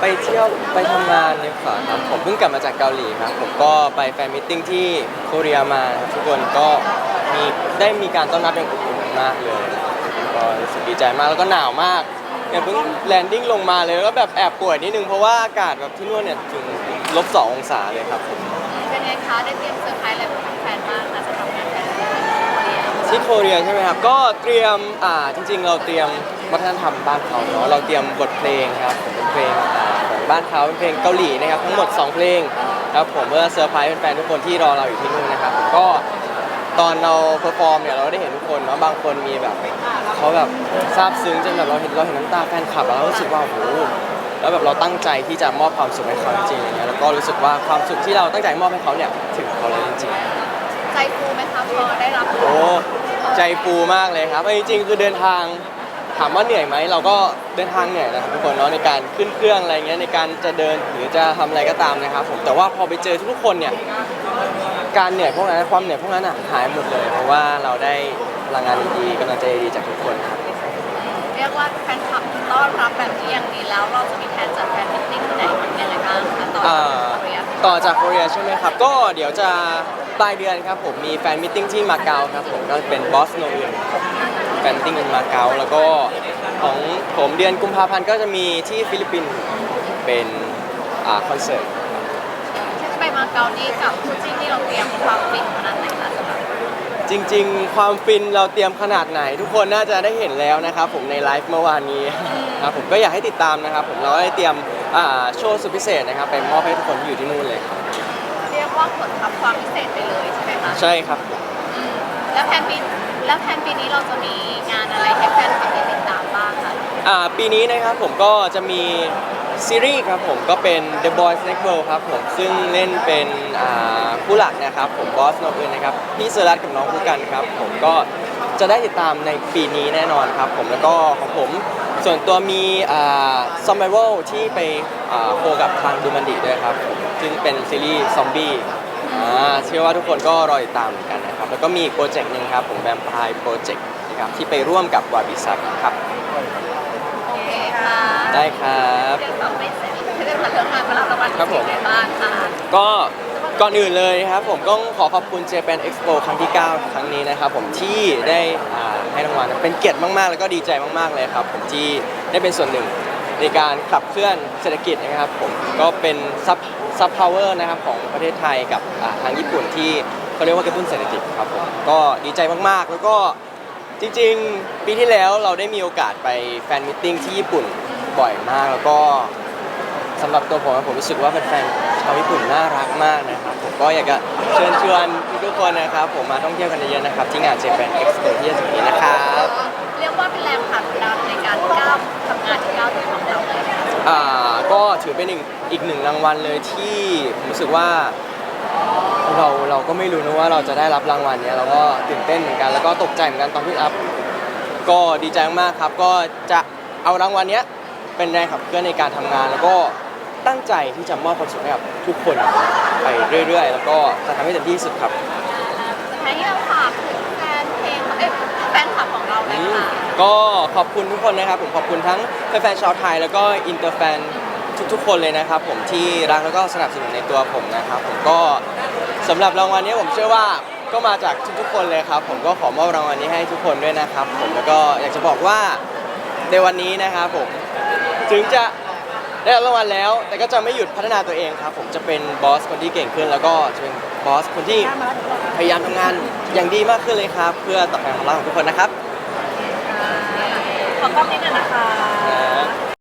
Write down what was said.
ไปเที่ยวไปทำงานเนี่ยค่ะครับผมเพิ่งกลับมาจากเกาหลีครับผมก็ไปแฟนมิทติ้งที่โคเรียมาครับทุกคนก็มีได้มีการต้อนรับอย่างอบอุ่นมากเลยก็รู้สึกดีใจมากแล้วก็หนาวมากเนี่ยเพิ่งแลนดิ้งลงมาเลยแล้วก็แบบแอบป่วยนิดนึงเพราะว่าอากาศแบบที่นู่นเนี่ยถึงลบสององศาเลยครับผม เป็นไงคะได้เตรียมเซอร์ไพรส์อะไรกับแฟนบ้างคะสำหรับงานแฟนมิตติ้งที่โคเรียใช่ไหมครับ ก็เตรียม อ่า จริง ๆ เราเตรียมวัฒนธรรมบ้านเขาเนาะ เราเตรียมบทเพลงครับผมเป็นเพลงอ่าของ บ้านเขาเป็นเพลงเกาหลีนะครับทั้งหมด 2 เพลงครับผมเพื่อเซอร์ไพรส์แฟนๆทุกคนที่รอเราอยู่ที่นู่นนะครับผมก็ตอนเราเพอร์ฟอร์มเนี่ยเราได้เห็นทุกคนเนาะบางคนมีแบบเขาแบบซาบซึ้งจนแบบเราเห็นเราเห็นน้ำตาแฟนคลับแล้วเรารู้สึกว่าโอ้โหแล้วแบบเราตั้งใจที่จะมอบความสุขให้เขาจริงๆอย่างเงี้ยแล้วก็รู้สึกว่าความสุขที่เราตั้งใจมอบให้เขาเนี่ยถึงเขาแล้วจริงๆ ใจฟูไหมคะพอได้รับโอ้ใจฟูมากเลยครับเอาจริงๆคือเดินทาง ถามว่าเหนื่อยไหมเราก็เดินทางเหนื่อยนะครับทุกคนเนาะในการขึ้นเครื่องอะไรเงี้ยในการจะเดินหรือจะทำอะไรก็ตามนะครับผมแต่ว่าพอไปเจอทุกๆคนเนี่ยการเหนื่อยพวกนั้นความเหนื่อยพวกนั้นอะหายหมดเลย เพราะว่าเราได้พลังงานดีๆกำลังใจดีๆจากทุกคนครับเรียกว่าแฟนคลับต้อนรับแบบนี้อย่างดีแล้วเราจะมีแผนจัดแฟนมิตติ้งที่ไหนยังไงบ้างคะต่ออ่าจากเรียนต่อจากโคเรียใช่ไหมครับก็เดี๋ยวจะปลายเดือนครับผมมีแฟนมิทติ้งที่มาเก๊าครับผมก็เป็นบอสโนอื่น แฟนมิทติ้งมาเก๊าแล้วก็ของผมเดือนกุมภาพันธ์ก็จะมีที่ฟิลิปปินส์เป็นอ่าคอนเสิร์ตที่ไปมาเกาหลีกับคู่จิ้นที่เราเตรียมความฟินขนาดไหนคะสำหรับจริง ๆ ความฟินเราเตรียมขนาดไหน ทุกคนน่าจะได้เห็นแล้วนะครับผมในไลฟ์เมื่อวานนี้ครับผมก็อยากให้ติดตามนะครับผมเราได้เตรียมอ่าโชว์สุดพิเศษนะครับไปมอบให้ทุกคนที่อยู่ที่นู่นเลยครับเรียกว่าผลทับความพิเศษไปเลยใช่ไหมคะใช่ครับผมอืมแล้วแผนปี แล้วแผนปีนี้เราจะมีงานอะไรให้แฟนคลับได้ติดตามบ้างคะอ่าปีนี้นะครับผมก็จะมีซีรีส์ครับผมก็เป็น The Boys Next World ครับผมซึ่งเล่นเป็นอ่าผู้หลักนะครับผมบอสโนอื่นนะครับพี่เซอร์รัตกับน้องคู่กันครับผมก็จะได้ติดตามในปีนี้แน่นอนครับผมแล้วก็ของผมส่วนตัวมีอ่า Survival ที่ไปอ่าโคกับทางดูมันดีด้วยครับผมซึ่งเป็นซีรีส์ซอมบี้อ่าเชื่อว่าทุกคนก็รอติดตามเหมือนกันนะ แล้วก็มีอีกโปรเจกต์หนึ่งครับผมแ a ม p ายโปรเจกต์นะครับที่ไปร่วมกับวาบิซับครับ โอเคค่ะได้ครับเรื่องต่อไปเสร็จเรื่องเรื่องงานมารับรางวัลครับผม ในบ้านค่ะก็ก่อนอื่นเลยครับผมก็ขอขอบคุณ Japan Expo ครั้งที่ 9 ครั้งนี้นะครับผมที่ได้อ่าให้รางวัลเป็นเกียรติมากๆ แล้วก็ดีใจมากๆเลยครับผมที่ได้เป็นส่วนหนึ่งในการขับเคลื่อนเศรษฐกิจนะครับผมก็เป็นซับซับพาวเวอร์นะครับของประเทศไทยกับอ่าทางญี่ปุ่นที่ เขาเรียกว่ากระตุ้นเศรษฐกิจครับผมก็ดีใจมากๆ แล้วก็จริงๆ ปีที่แล้วเราได้มีโอกาสไปแฟนมิทติ้งที่ญี่ปุ่นบ่อยมาก แล้วก็สำหรับตัวผมอะผมรู้สึกว่าแฟนๆชาวญี่ปุ่นน่ารักมากนะครับผมก็อยากจะเชิญชวนทุกๆคนนะครับ ผมมาท่องเที่ยวกันเยอะๆนะครับ ที่งาน Japan Expo ที่จะถึงนี้นะครับเรียกว่าเป็นแรงผลักดันในการก้าวทำงานที่ก้าวที่ของเราเลยนะคะอ่าก็ถือเป็นอีกอีกหนึ่งรางวัลเลยที่ผมรู้สึกว่า เราเราก็ไม่รู้นะว่าเราจะได้รับรางวัลเนี้ยเราก็ตื่นเต้นเหมือนกันแล้วก็ตกใจเหมือนกันตอนที่รับก็ดีใจมากๆครับก็จะเอารางวัลเนี้ยเป็นแรงขับเคลื่อนในการทำงาน แล้วก็ตั้งใจที่จะมอบความสุขให้กับทุกคนไปเรื่อย ๆ แล้วก็จะทำให้เต็มที่ที่สุดครับ สุดท้ายที่เราฝากถึงแฟนเพลงเอ้ยแฟนคลับของเราเลยค่ะ ก็ขอบคุณทุกคนนะครับ ผมขอบคุณทั้งแฟนๆชาวไทย แล้วก็อินเตอร์แฟน ทุกๆ คนเลยนะครับผมที่รักแล้วก็สนับสนุนในตัวผมนะครับผมก็สำหรับรางวัลนี้ผมเชื่อว่าก็มาจากทุกๆ คนเลยครับ ผมก็ขอมอบรางวัลนี้ให้ทุกคนด้วยนะครับ ผมแล้วก็อยากจะบอกว่าในวันนี้นะครับผมถึงจะได้รับรางวัลแล้ว แต่ก็จะไม่หยุดพัฒนาตัวเองครับ ผมจะเป็นบอสคนที่เก่งขึ้น แล้วก็จะเป็นบอสคนที่พยายามทำงานอย่างดีมากขึ้นเลยครับ เพื่อตอบแทนความรักของทุกคนนะครับ ขอกล้องนิดนึงนะคะ